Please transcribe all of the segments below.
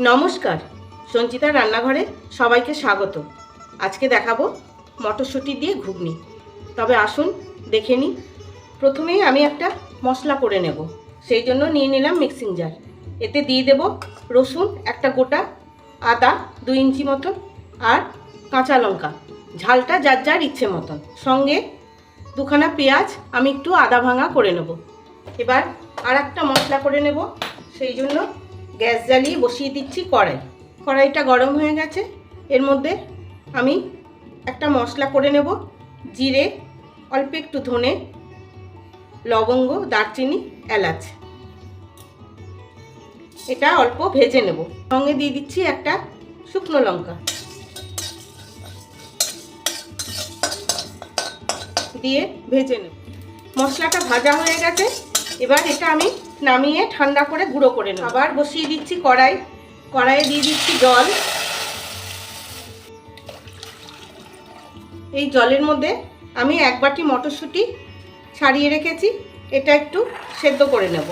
নমস্কার, সঞ্চিতা রান্নাঘরে সবাইকে স্বাগত। আজকে দেখাবো মটরশুঁটি দিয়ে ঘুগনি। তবে আসুন, দেখে নিই। প্রথমেই আমি একটা মশলা করে নেব। সেই জন্য নিয়ে নিলাম মিক্সিং জার। এতে দিয়ে দেব রসুন, একটা গোটা, আদা, দুই ইঞ্চি মতন আর কাঁচা লঙ্কা। ঝালটা যার যার ইচ্ছে মতন। সঙ্গে দুখানা পেঁয়াজ আমি একটু আদা ভাঙা করে নেব। এবার আর একটা মশলা করে নেব। সেই জন্য গ্যাস জ্বালিয়ে বসিয়ে দিচ্ছি কড়াই। কড়াইটা গরম হয়ে গেছে। এর মধ্যে আমি একটা মশলা করে নেব। জিরে, অল্প একটু ধনে, লবঙ্গ, দারচিনি, এলাচ। এটা অল্প ভেজে নেব। সঙ্গে দিয়ে দিচ্ছি একটা শুকনো লঙ্কা। দিয়ে ভেজে নেব। মশলাটা ভাজা হয়ে গেছে। এবার এটা আমি নামিয়ে ঠান্ডা করে গুঁড়ো করে নেব। আবার বসিয়ে দিচ্ছি কড়াই। কড়াইয়ে দিয়ে দিচ্ছি জল। এই জলের মধ্যে আমি এক বাটি মটরশুঁটি ছাড়িয়ে রেখেছি। এটা একটু সেদ্ধ করে নেব।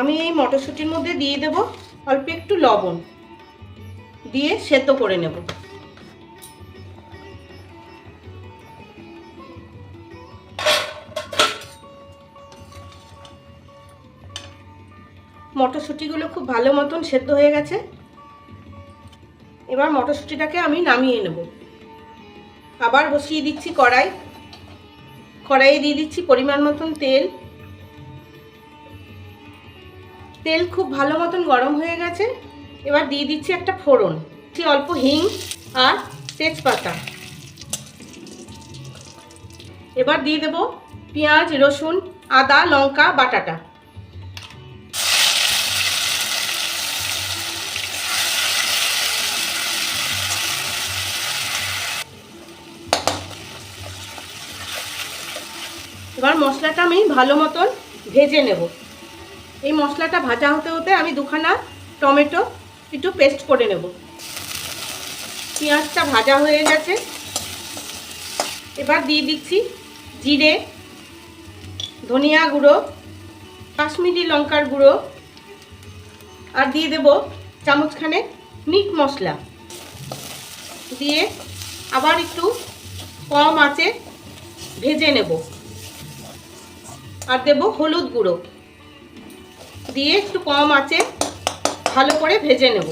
আমি এই মটরশুঁটির মধ্যে দিয়ে দেব অল্প একটু লবণ। দিয়ে সেদ্ধ করে নেব। মটরশুঁটিগুলো খুব ভালো মতন সেদ্ধ হয়ে গেছে। এবার মটরশুঁটিটাকে আমি নামিয়ে নেব। আবার বসিয়ে দিচ্ছি কড়াই। কড়াইয়ে দিয়ে দিচ্ছি পরিমাণ মতন তেল। তেল খুব ভালো মতন গরম হয়ে গেছে। এবার দিয়ে দিচ্ছি একটা ফোড়ন। অল্প হিং আর তেজপাতা। এবার দিয়ে দেব পেঁয়াজ, রসুন, আদা, লঙ্কা, বাটাটা। এবার মশলাটা আমি ভালো মতন ভেজে নেব। এই মশলাটা ভাজা হতে হতে আমি দুখানা টমেটো একটু পেস্ট করে নেব। পেঁয়াজটা ভাজা হয়ে গেছে। এবার দিয়ে দিচ্ছি জিরে, ধনিয়া গুঁড়ো, কাশ্মীরি লঙ্কার গুঁড়ো আর দিয়ে দেব চামচখানে মিট মশলা। দিয়ে আবার একটু কম আঁচে ভেজে নেব। আর দেব হলুদ গুঁড়ো। দিয়ে একটু কম আছে ভালো করে ভেজে নেব।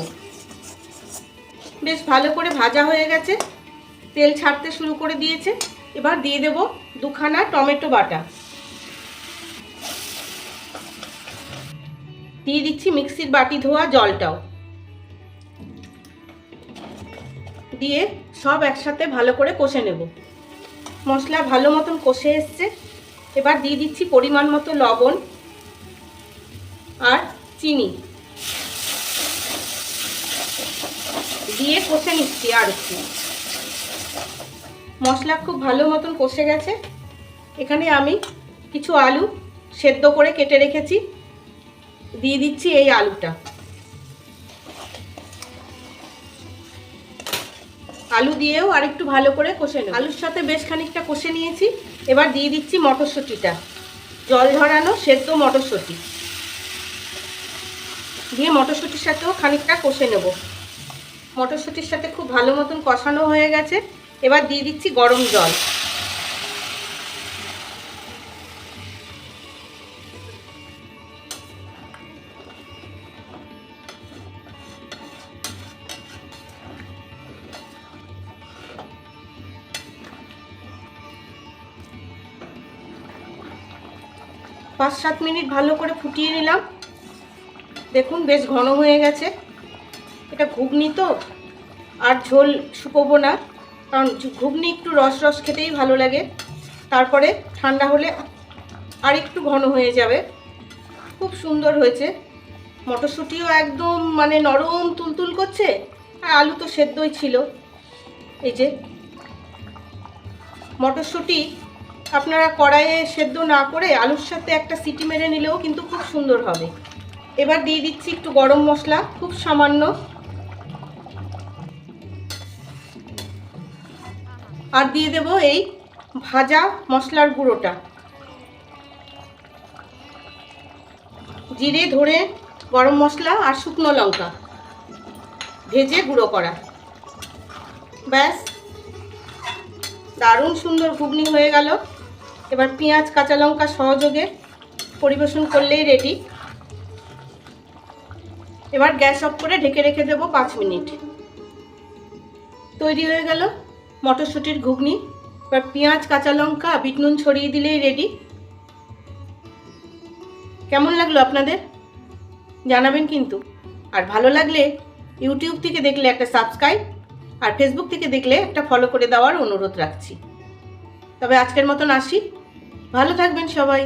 বেশ ভালো করে ভাজা হয়ে গেছে। তেল ছাড়তে শুরু করে দিয়েছে। এবার দিয়ে দেব দুখানা টমেটো বাটা। দিয়ে দিচ্ছি মিক্সির বাটি ধোয়া জলটাও। দিয়ে সব একসাথে ভালো করে কষে নেব। মশলা ভালো মতন কষে এসছে। এবার দিয়ে দিচ্ছি পরিমাণ মতো লবণ আর চিনি। দিয়ে কষে নিচ্ছি আর একটু। মশলা খুব ভালো মতন কষে গেছে। এখানে আমি কিছু আলু সেদ্ধ করে কেটে রেখেছি। দিয়ে দিচ্ছি এই আলুটা। আলু দিয়েও আর একটু ভালো করে কষে নেব। আলুর সাথে বেশ খানিকটা কষে নিয়েছি। এবার দিয়ে দিচ্ছি মটরশুঁটিটা। জল ঝরানো সেদ্ধ মটরশুঁটি। দিয়ে মটরশুঁটির সাথেও খানিকটা কষে নেব। মটরশুঁটির সাথে খুব ভালো মতন কষানো হয়ে গেছে। এবার দিয়ে দিচ্ছি গরম জল। পাঁচ সাত মিনিট ভালো করে ফুটিয়ে নিলাম। দেখুন, বেশ ঘন হয়ে গেছে। এটা ঘুগনি তো, আর ঝোল শুকোবো না, কারণ ঘুগনি একটু রস রস খেতেই ভালো লাগে। তারপরে ঠান্ডা হলে আর একটু ঘন হয়ে যাবে। খুব সুন্দর হয়েছে। মটরশুঁটিও একদম মানে নরম তুলতুল করছে, আর আলু তো সেদ্ধই ছিল। এই যে, মটরশুঁটি আপনারা কড়াইয়ে সেদ্ধ না করে আলুর সাথে একটা সিটি মেরে নিলেও কিন্তু খুব সুন্দর হবে। এবার দিয়ে দিচ্ছি একটু গরম মশলা, খুব সামান্য। আর দিয়ে দেব এই ভাজা মশলার গুঁড়োটা। জিরে ধরে গরম মশলা আর শুকনো লঙ্কা। ভেজে গুঁড়ো করা। ব্যাস, দারুণ সুন্দর ঘুগনি হয়ে গেল। এবার পেঁয়াজ, কাঁচা লঙ্কা সহযোগে পরিবেশন করলেই রেডি এবার গ্যাস অফ করে ঢেকে রেখে দেবো পাঁচ মিনিট। তৈরি হয়ে গেল মটরশুঁটির ঘুগনি। এবার পেঁয়াজ, কাঁচা লঙ্কা, বিট নুন ছড়িয়ে দিলেই রেডি কেমন লাগল আপনাদের? জানাবেন কিন্তু। আর ভালো লাগলে ইউটিউব থেকে দেখলে একটা সাবস্ক্রাইব আর ফেসবুক থেকে দেখলে একটা ফলো করে দেওয়ার অনুরোধ রাখছি। তবে আজকের মতন আসি। ভালো থাকবেন সবাই।